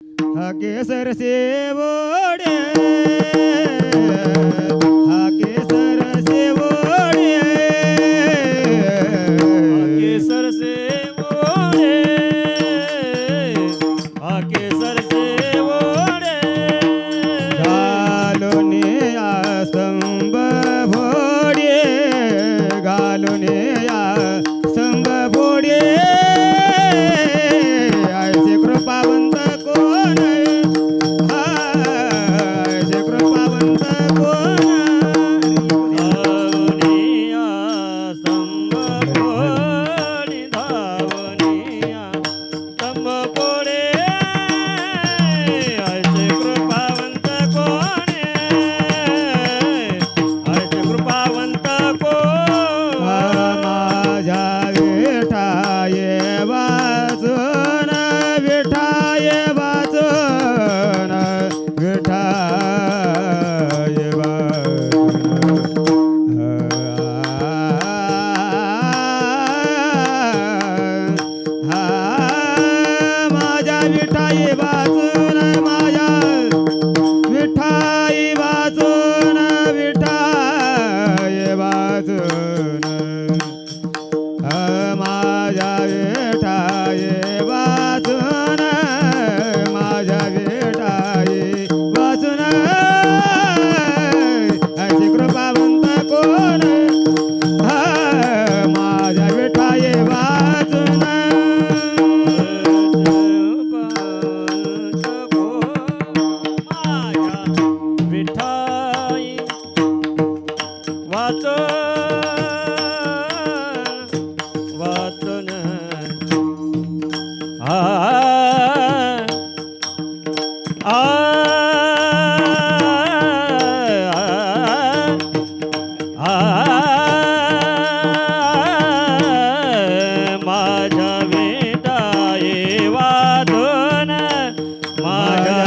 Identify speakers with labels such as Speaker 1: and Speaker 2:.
Speaker 1: हा केसर सेवोडे हा केसर सेवोडे
Speaker 2: केसर से ओढे हा केसर
Speaker 1: प वाचून माझ्या विठाई वाचून माझ्या विठाई वाचून अशी कृपावंत कोण माझ्या विठाई वाचून
Speaker 2: विठाई वाचन माझ्या वेटा येवा दोन माझ्या